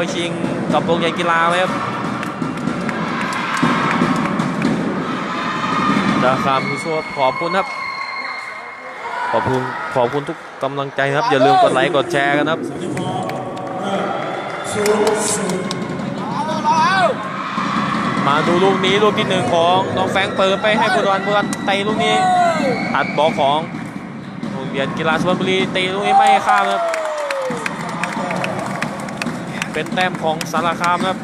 เข้าไปชิงกับโรงเรียกีฬาไหมครับดาคามผู้ช่วยขอบคุณครับ ขอบคุณขอบคุณทุกกำลังใจครับ อย่าลืมกดไลค์กดแชร์กันครับมาดูลูกนี้ลูกที่หนึ่งของน้องแฟงเปิดไปให้บุรันบุรันเตะลูกนี้ตัดบอลของโรงเรียนกีฬาสุพรรณบุรีเตะลูกนี้ไม่ข้ามครับ เป็นแต้มของสารคามครับ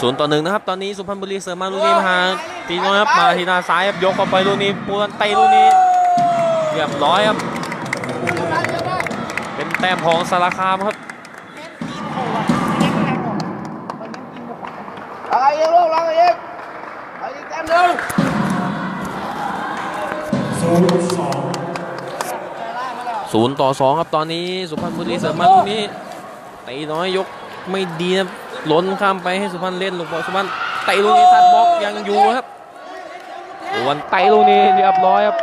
ศูนย์ต่อหนึ่งนะครับ ตอนนี้สุพรรณบุรีเสริมมาลูกนี้มาตีน้อยครับมาทีนาซ้ายครับยกเข้าไปลูกนี้ปูนเตะลูกนี้เรียบร้อยครับ เป็นแต้มของสารคามครับ อะไรเองลูกหลังเองไปอีกแต้มหนึ่ง ศูนย์ต่อสองครับตอนนี้สุพรรณบุรีเสริมมาลูกนี้ตีน้อยยกไม่ดีครับล้นข้ามไปให้สุพรรณเล่นลูกบอลสุพรรณเตะลูกนี้ทัดบล็อกยังอยู่ครับวันเตะลูกนี้เรียบร้อยครับ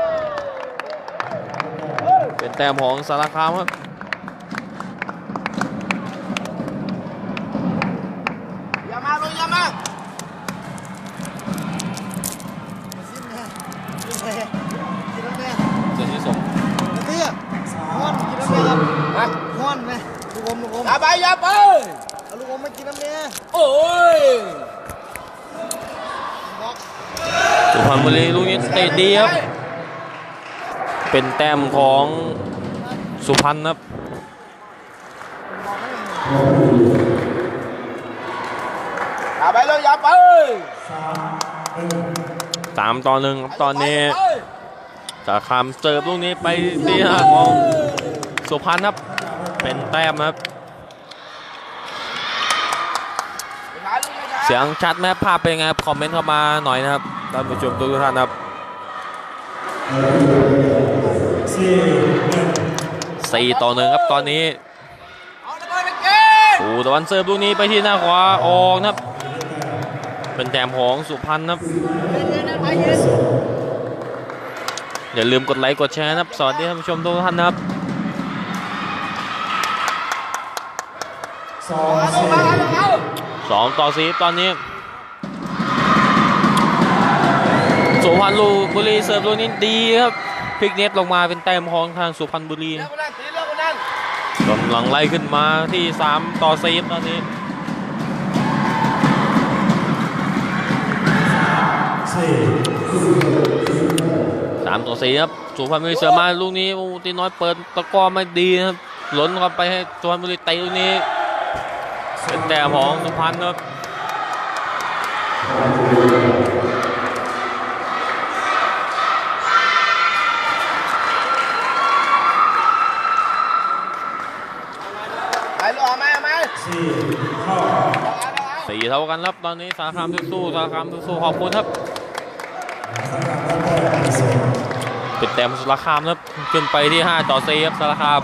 เป็นแต้มของสารคามครับ ตะดีครับ เป็นแต้มของสุพรรณครับอย่าไปลูกอย่าไปสามต่อหนึ่งครับตอนนี้สารคามเสิร์ฟลูกนี้ไปที่หน้าของสุพรรณครับ เป็นแต้มครับ เสียงชัดไหมภาพเป็นไงครับคอมเมนต์เข้ามาหน่อยนะครับท่านผู้ชมทุกท่านครับ สี่ต่อหนึ่งครับตอนนี้เอาละไปเกมโอ้ตะวันเสิร์ฟลูกนี้ไปที่หน้าขวาออกนะครับ เป็นแต้มของสุพรรณครับ อย่าลืมกดไลค์กดแชร์นะครับ สวัสดีท่านผู้ชมทุกท่านนะครับสองต่อสีตอนนี้ สุพรรณบุรีเสิร์ฟลูกนี้ดีครับพลิกเน็ตลงมาเป็นแต้มของทางสุพรรณบุรีกคนนั้นตีเลือกคนนั้นกำลังไล่ขึ้นมาที่ 3 ต่อ4ตอนนี้สามต่อสี่ครับสุพรรณบุรีเสือมาลูกนี้ตีน้อยเปิดตะก้อไม่ดีครับหล้นเข้าไปให้สุพรรณบุรีเตะลูกนี้เป็นแต้มของสุพรรณครับ ไปลูกเอาไหมเอาไหม สี่เท่ากันครับตอนนี้สารคามสู้ๆสารคามสู้ๆขอบคุณครับเป็นแต้มสารคามครับขึ้นไปที่ 5 ต่อ4ครับสารคาม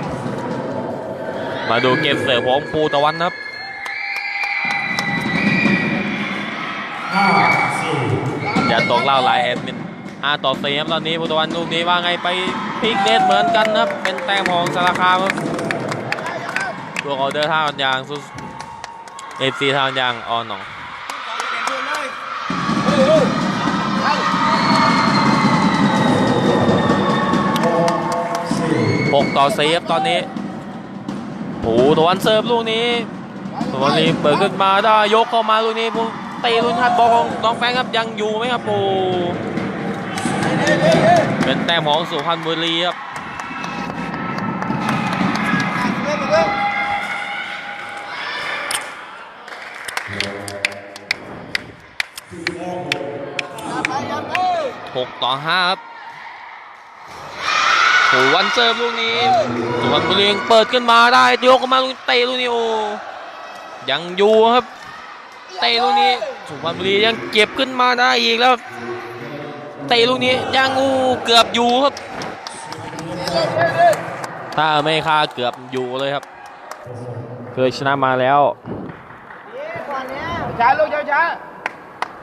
มาดูเกมเสิร์ฟของปูตะวันครับอย่าตกเล่าหลายแอดมิน5ต่อ4ครับตอนนี้ปูตะวันลูกนี้ว่าไงไปพลิกเน็ตเหมือนกันครับเป็นแต้มของสารคามครับตัวเขาเดินทางกันอย่างสุด เอฟซีทางยางออนหนองหกต่อสี่ครับตอนนี้โอ้ตะวันเสิร์ฟลูกนี้ตะวันนี้เปิดขึ้นมาได้ยกเข้ามาลูกนี้ผมเตะลูกทัดบอลของน้องแฟงครับยังอยู่ไหมครับโอ้เป็นแต้มของสุพรรณบุรีครับ หกต่อห้าครับโอ้วันเซิร์ฟลูกนี้สุพรรณบุรียังเปิดขึ้นมาได้ยกมาลูกเตะลูกนี้โอ้ยังอยู่ครับ เตะลูกนี้สุพรรณบุรียังเก็บขึ้นมาได้อีกแล้วเตะลูกนี้ยังงูเกือบอยู่ครับ ถ้าไม่คาเกือบอยู่เลยครับ เคยชนะมาแล้วก่อนช้าลูกช้า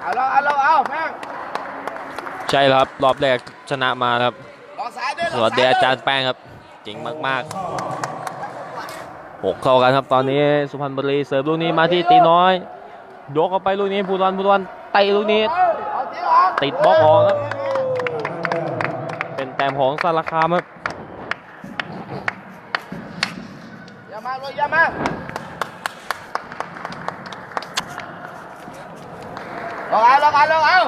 เอาลองเอาลองเอาแม่ง ใช่แล้วครับ รอบแรกชนะมาครับลองซ้ายด้วยสวัสดีอาจารย์แป้งครับเจ๋งมากๆหกเข้ากันครับตอนนี้สุพรรณบุรีเสิร์ฟลูกนี้มาที่ตีน้อย ยกเข้าไปลูกนี้ภูดอนภูดอนเตะลูกนี้เอาเตี้ยออกติดบล็อกออกครับ เป็นแต้มของสารคามครับอย่ามาลูกอย่ามาลองเอาลองเอาลองเอา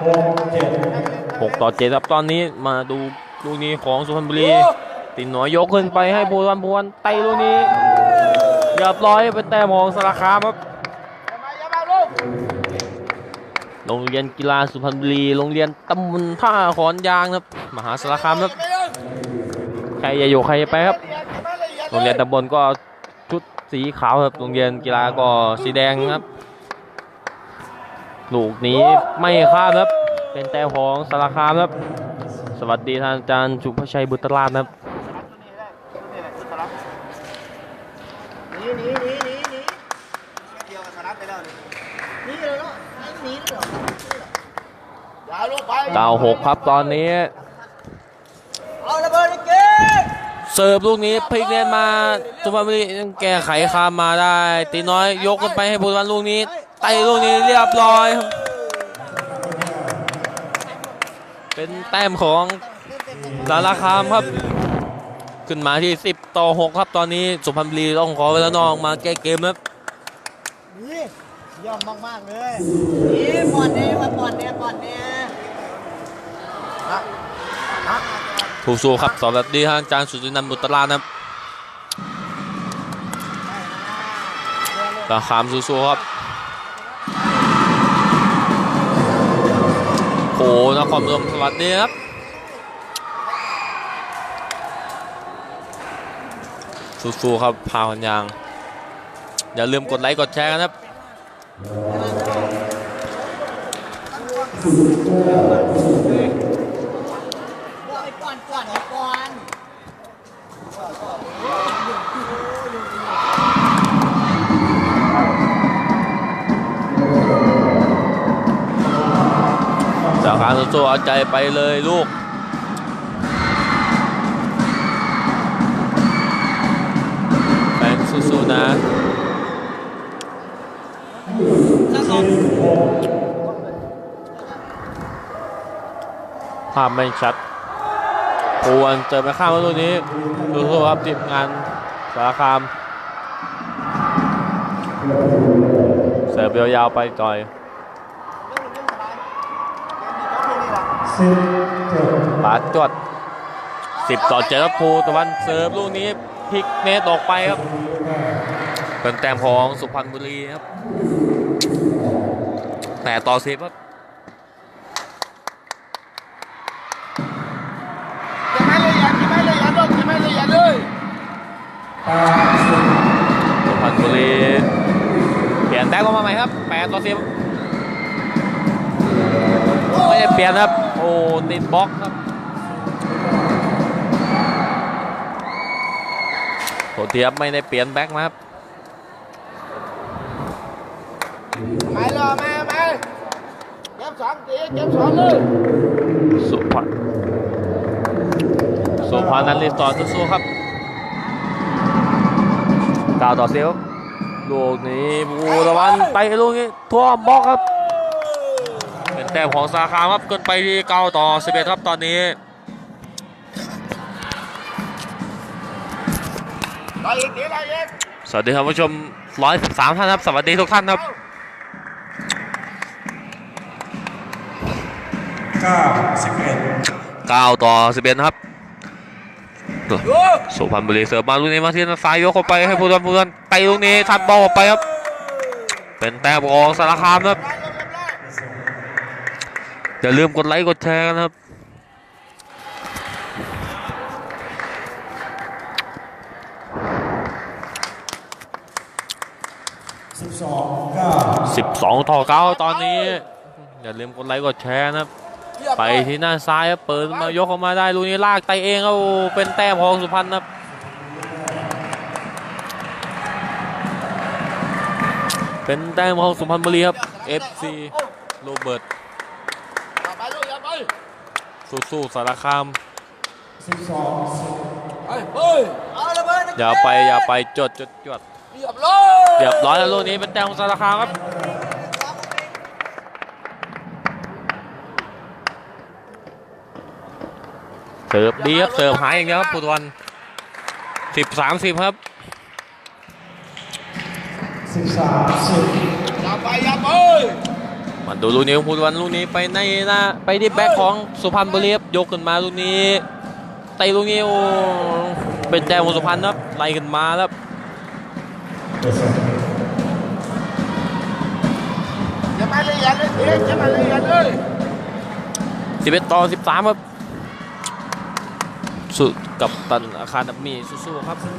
6ต่อ7ครับตอนนี้มาดูลูกนี้ของสุพรรณบุรี ติดหน่อยยกขึ้นไปให้ภูดอนภูดอนเตะลูกนี้เรียบร้อยเป็นแต้มของสารคามครับโรงเรียนกีฬาสุพรรณบุรีโรงเรียนตำบลท่าขอนยางครับ มหาสารคามครับใครจะอยู่ใครจะไปครับ โรงเรียนตำบลก็ชุดสีขาวครับโรงเรียนกีฬาก็สีแดงครับ ลูกนี้ไม่ข้ามครับ เป็นแต้มของสารคามครับ สวัสดีท่านอาจารย์ชุพชัยบุตรราชครับหนีหนีหนีหนีหนีเดียวกับสนับไปแล้วนี่เลยเนาะหนีหนีเลยเหรออย่าลูกไปดาวหกครับตอนนี้เอาระเบิดเลยเก่งเสิร์ฟลูกนี้พลิกเล่นมาสุพรรณบุรีแก้ไขคามมาได้ ตีน้อยยกขึ้นไปให้บุรีรัมย์ลูกนี้ ไต่ลูกนี้เรียบร้อยครับเป็นแต้มของสารคามครับ ขึ้นมาที่ 10 ต่อ 6 ครับตอนนี้สุพรรณบุรีต้องขอเวลานอกมาแก้เกมครับนี่ยอมมากๆเลยนี่ปอดเนี่ยมาปอดเนี่ยปอดเนี่ยถูกสู้ครับสำหรับดีทางอาจารย์สุจินันท์บุตรราชนะครับสารคามสู้ๆครับ หนครพนมสวัสดีครับสู้ๆครับพาวันยาง อย่าลืมกดไลค์กดแชร์นนะครับาขาสู้ๆเอาใจไปเลยลูกแฟนสู้ๆนะภาพไม่ชัดปวนเจอไปข้ามประตูนี้ดูสู้ครับทีมงานสารคาม เสิร์ฟยาวๆไปก่อย ปาดจด10ต่อ7ครับภูตะวันเสิร์ฟลูกนี้พลิกเนตออกไปครับเป็นแต้มของสุพรรณบุรีครับแต่ต่อสิบครับอย่าไม่เลยอย่าไม่เลยอย่าลูกอย่าไม่เลยอย่าเลยสุพรรณบุรีเปลี่ยนแต้มลงมาใหม่ครับ8ต่อ10ไม่ ได้เปลี่ยนครับ โอ้ติดบล็อกครับโทษทีครับไม่ได้เปลี่ยนแบ็กมาครับไม่รอมามาเก็บสองตีเก็บสองเลยสุพรรณสุพรรณนันรีสอร์ทสู้ๆครับกาวต่อเซลลลูกนี้บูตะวันไปลูกนี้ท่วมบล็อกครับเป็น แต้มของสาขาครับเกินไปที่เก้าต่อ11ครับตอนนี้รออีกตีรออีกสวัสดีครับผู้ชม113ท่านครับ สวัสดีทุกท่านครับเก้าสิบเอ็ด9ต่อ11นะครับสุพรรณบุรีเสิร์ฟมาลูกนี้มาที่ด้านซ้ายยกเข้าไปให้ผู้ดอนผู้ดอนไปลูกนี้ทัดบอลออกไปครับ เป็นแต้มของสารคามครับ อย่าลืมกดไลค์กดแชร์กันะครับสิบสองเก้า12ต่อ9ตอนนี้ อย่าลืมกดไลค์กดแชร์นะครับ ไปที่หน้าซ้ายครับเปิดมายกเข้ามาได้ลูกนี้ลากไตเองครับโอ้เป็นแต้มของสุพรรณครับเเป็นแต้มของสุพรรณบุรีครับ FC โรเบิร์ต อย่าไปลูกอย่าไป สู้ๆสารคามสิบสองสิบไปเฮ้ยเอาละเบิร์ดอย่าไปอย่าไปจดจดจดเรียบร้อยเรียบร้อยแล้วลูกนี้เป็นแต้มของสารคามครับเสิร์ฟดีครับเสิร์ฟหายอย่างเดียวครับผู้ทวนสิบสามสิบครับสิบสามสิบอย่าไปอย่าไป มาดูลูกนี้ของผู้ทวนลูกนี้ไปในน้าไปที่แบ็คของสุพรรณบุรีครับยกขึ้นมาลูกนี้เตะลูกนี้โอ้เป็นแต้มของสุพรรณครับไล่ขึ้นมาแล้วเปอร์เซ็นต์อย่าไปละเอียดเลยอย่าไปละเอียดเลยสิบเอ็ดต่อสิบสามครับสุดกับตันอาคารดับมีสู้ๆครับสิบ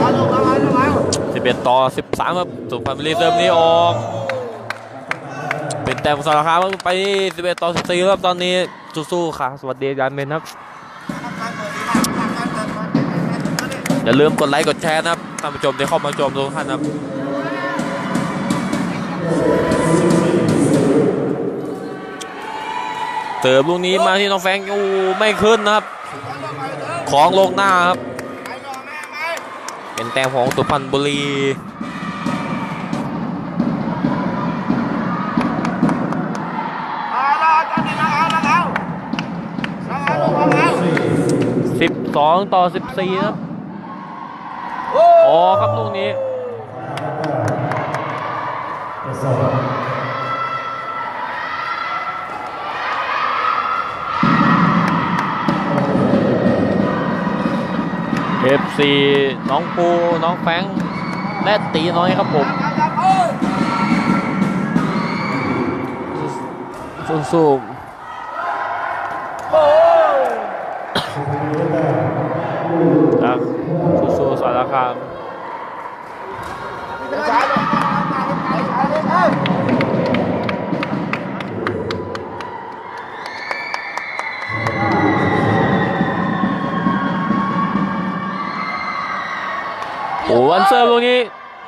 เอาลูกเอาเอาเอาสิบเอ็ดต่อสิบสามครับสุพรรณบุรีเติมนี้ออก เป็นแต้มของสารคามครับไปสิบเอ็ดต่อสิบสี่ครับตอนนี้สู้ๆค่ะ สวัสดีอาจารย์เมนครับอย่าลืมกดไลค์กดแชร์นะครับท่านผู้ชมที่เข้ามาชมทุกท่านนะครับเติมลูกนี้มาที่น้องแฟงโอ้ไม่ขึ้นนะครับ ของลงหน้าครับ เป็นแต้มของสุพรรณบุรี 12 ต่อ 14 ครับโอ้อ๋อครับลูกนี้เปอร์เซ็นต์ FC น้องปูน้องแฟงและตีน้อยครับผมอย่าไปสู้โอ้ ๆ ครับสู้ๆสารคามสายเลยสายเลยสายเลยโอ้วันเซิร์ฟลูกนี้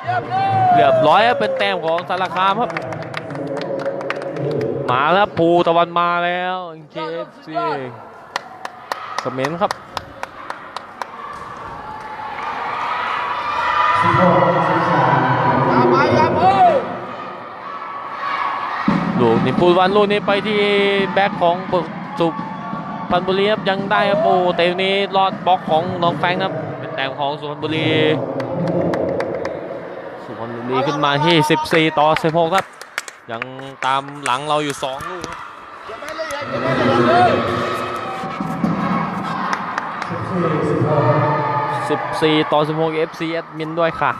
เรียบร้อยเรียบร้อยครับเป็นแต้มของสารคามครับ มาแล้วภูตะวันมาแล้วเจฟซีคอมเมนต์ครับ สิบหกสิบสาม อย่าไปอย่าไป ลูกนี้ปูวันลูกนี้ไปที่แบ็คของสุพรรณบุรีครับยังได้ครับโอ้แต่นี้รอดบล็อกของน้องแฟงครับเป็นแต้มของสุพรรณบุรี สุพรรณบุรีขึ้นมาที่ 14 ต่อ 16 ครับ ยังตามหลังเราอยู่ 2 ลูกครับ 14 ต่อ 16 FC แอดมินด้วยค่ะ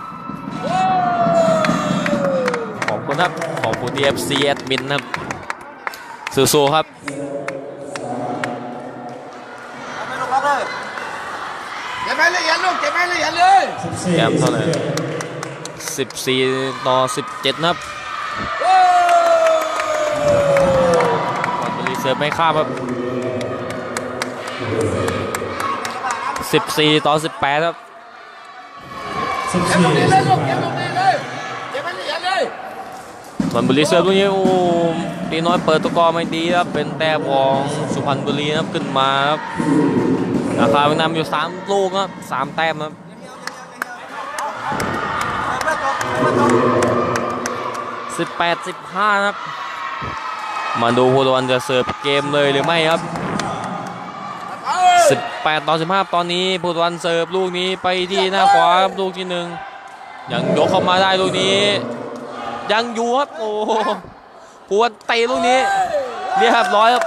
ขอบคุณครับ ขอบคุณที่ FC แอดมินครับสู้ๆครับอย่าไปละเอียดลูกอย่าไปละเอียดเลยสิบสี่แต้มสิเท่าบไหร่เอ็ด14 ต่อ 17 นะครับโอ้วันบุรีเสิร์ฟไม่ข้ามครับ 14 ต่อ 18 ครับสิบเก็บสี่ตรงนี้สิเลยบลูกแปเก็บดตรงนี้เลยอย่าไปละเอียดเลยส่วนบุรีเสิร์ฟลูกนี้โอ้ตีน้อยเปิดตัวกอร์ไม่ดีครับ เป็นแต้มของสุพรรณบุรีนะครับขึ้นมาครับราคาเป็นนำอยู่ 3 ลูกครับ3แต้มครับ18 15ครับ มาดูผู้ตะวันจะเสิร์ฟเกมเลยหรือไม่ครับ 18 ต่อ 15 ตอนนี้ผู้ตวันเสิร์ฟลูกนี้ไปที่หน้าขวาลูกที่หนึ่งยังยกเข้ามาได้ลูกนี้ ยังอยู่ครับโอ้โหผู้ตะวันเตะลูกนี้เรียบร้อยครับ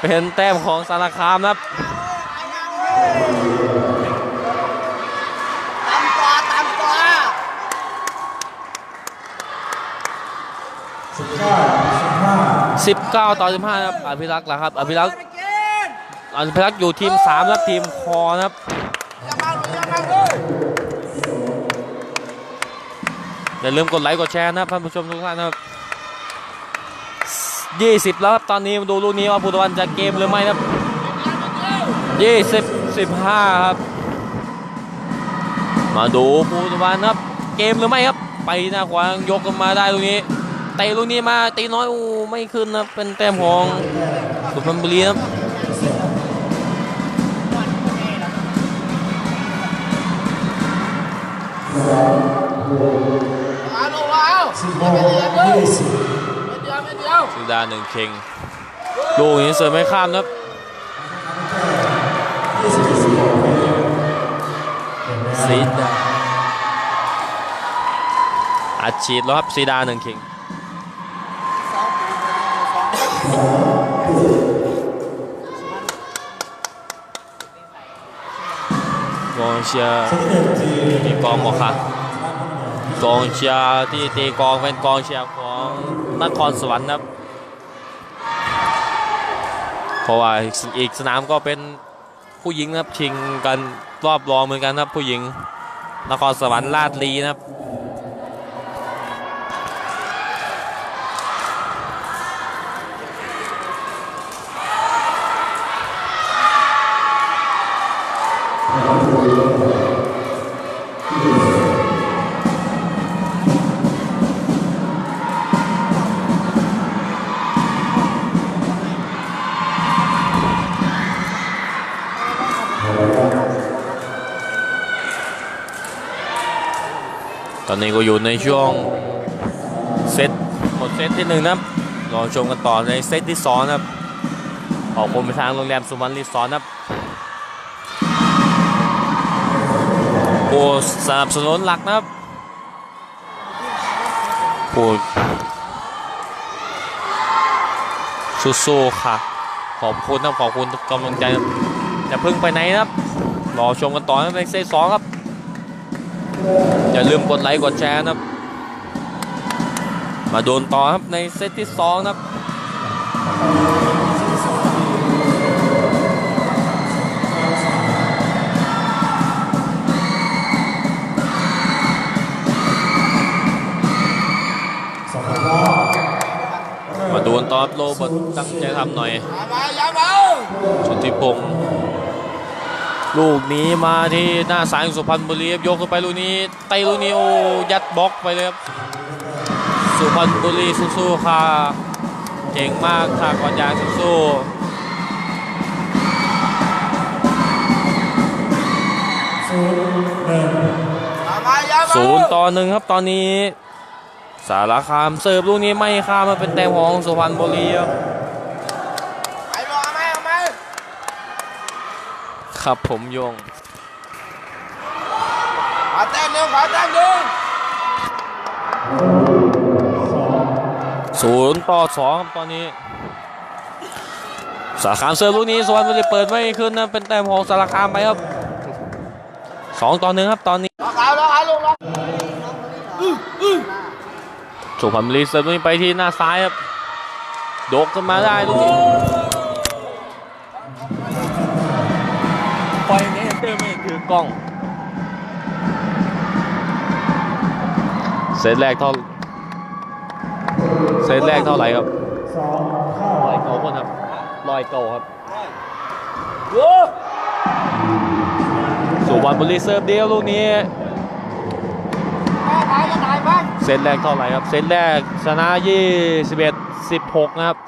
เป็นแต้มของสารคามครับ ตามตัวตามตัว สิบเก้าสิบห้า 19 ต่อ 15ครับอภิรักษ์ละครับอภิรักษ์อภิรักษ์อยู่ทีม3ครับทีมคอนะครับอย่ามาอย่ามาเลยอย่าลืมกดไลค์กดแชร์นะครับท่านผู้ชมทุกท่านนะครับ 20 แล้วครับตอนนี้มาดูลูกนี้ว่าภูตะวันจะเกมหรือไม่ครับ 20 15 ครับ มาดูปูตะวันครับ เกมหรือไม่ครับ ไปหน้าขวางยกกันมาได้ตรงนี้ เตะลูกนี้มาตีน้อยโอ้ไม่ขึ้นนะเป็นแต้มของสุพรรณบุรีครับเอาลูกเอาสิบหกยี่สิบเดียวไม่เดียวสุดาหนึ่งเข่งลูกนี้เสิร์ฟไม่ข้ามนะครับยี่สิบสิบหกเห็นไหมซีดาอัดฉีดแล้วครับซีดาหนึ่งเข่ง กองเชียร์ทีมกองหมอค่ะกองเชียร์ที่ตีกองเป็นกองเชียร์ของนครสวรรค์นะครับเพราะว่าอีกสนามก็เป็นผู้หญิงนะครับชิงกันรอบรองเหมือนกันนะครับผู้หญิงนครสวรรค์ลาดลีนะครับ อนนี้ก็อยู่ในช่วงเซตหมดเซตที่หนึ่งนะครับรอชมกันต่อในเซตที่สองนะครับขอบคุณไปทางโรงแรมสุวรรณรีสอร์ทนะครับผู้สนับสนุนหลักนะครับผู้สู้ๆค่ะ ขอบคุณนะขอบคุณกำลังใจนะครับอย่าพิ่งไปไหนนะครับรอชมกันต่อในเซตสองครับ อย่าลืมกดไลค์กดแชร์นะครับ มาโดนต่อครับในเซตที่2นะครับสองพันรอบมาโดนต่อครับโรเบิร์ตตั้งใจทำหน่อยไปยาวเอาชุติพงศ์ ลูกนี้มาที่หน้าสายสุพรรณบุรียกขึ้นไปลูกนี้ไตลูกนี้โอ้ยัดบล็อกไปเลยครับสุพรรณบุรีสู้ๆค่ะเก่งมากค่ะก่อนยางสู้ศูนย์หนึ่งไปยาวๆศูนย์ต่อหนึ่งครับตอนนี้ สารคามเสิร์ฟลูกนี้ไม่ข้ามมาเป็นแต้มของสุพรรณบุรีครับ ไปรอไหมเอาไหม ครับผมโยงขอแต้มหนึ่งขอแต้มหนึ่งศูนย์ต่อสองครับตอนนี้ สารคามเสิร์ฟลูกนี้สุพรรณบุรีเปิดไม่ขึ้นนะเป็นแต้มของสารคามไปครับสองต่อหนึ่งครับตอนนี้รอเอารอเอาลูกรอสุพรรณบุรีเสิร์ฟลูกนี้ไปที่หน้าซ้ายครับโดกขึ้นมาได้ลูกนี้ เตอร์ไม่ถือกล้อง เซตแรกเท่า เซตแรกเท่าไหร่ครับสองเข้าลอยเก่าคนครับลอยเก่าครับสุวรรณบุรีเสิร์ฟเดียวลูกนี้แม่ตายก็ตายบ้างเซตแรกเท่าไหร่ครับ เซตแรกชนะ 21 16 นะครับ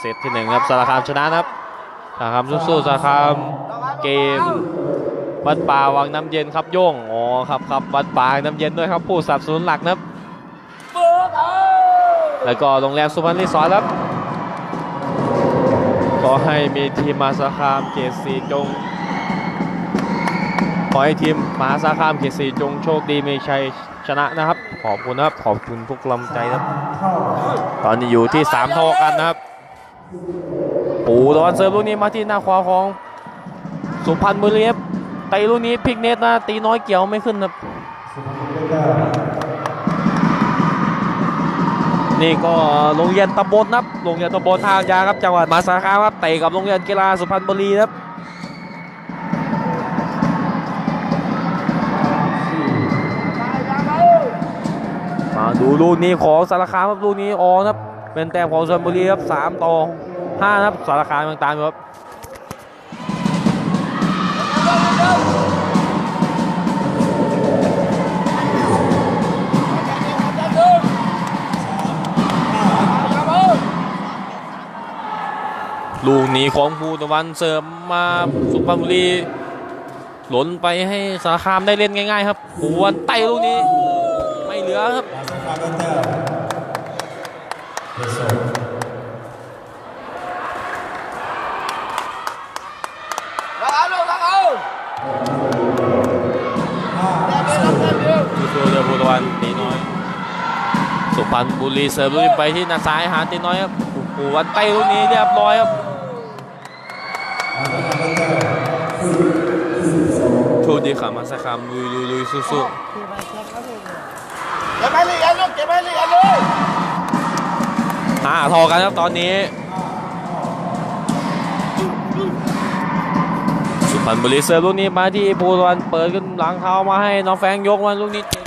เซตที่หนึ่งครับสารคามชนะนะครับสารคามสู้ๆสารคามเกม วัดป่าวังน้ำเย็นครับโย่งอ๋อครับครับวัดป่าน้ำเย็นด้วยครับผู้สนับสนุนหลักนะครับแล้วก็โรงแรมสุพรรณรีสอร์ทครับขอให้มีทีมมาสาคามเกรดสีจงขอให้ทีมมหาสาคามเกรดสีจงโชคดีมีชัยชนะนะครับ ขอบคุณนะครับ ขอบคุณทุกกำลังใจนะครับ ตอนนี้อยู่ที่3เท่ากันนะครับ ปูตะวันเสิร์ฟลูกนี้มาที่หน้าขวาของสุพรรณบุรี ครับไตลูกนี้พิกเนตนะตีน้อยเกี่ยวไม่ขึ้นครับนี่ก็โรงเรียนตำบลนะครับโรงเรียนตำบลทางยาครับจังหวัดมหาสารคามครับเตะกับโรงเรียนกีฬาสุพรรณบุรีครับมาดูลูกนี้ของสารคามครับลูกนี้ออนะครับเป็นแต้มของสุพรรณบุรีครับสามต่อห้านะครับสารคามยังตามอยู่ครับ ลูกหนีของภูตะวันเสริมมาสุพรรณบุรีหล่นไปให้สารคามได้เล่นง่าย ๆ ครับภูวันเตลูกนี้ ไม่เหลือครับดูเรือภูตะวันตีน้อย สุพรรณบุรีเสริมลูกนี้ไปที่หน้าซ้ายหาตีน้อยครับภูวันเตลูกนี้เรียบร้อยครับ ดีขามาสคามลุยลุยลุยสู้สู้คือไปแจ็คก็เลยเก็บให้เรียนลูกเก็บให้เรียนเลยหาทอกันครับตอนนี้ สุพรรณบุรีเสิร์ฟลูกนี้มาที่ภูตะวันเปิดขึ้นหลังเท้ามาให้น้องแฟงยกมาลูกนี้เท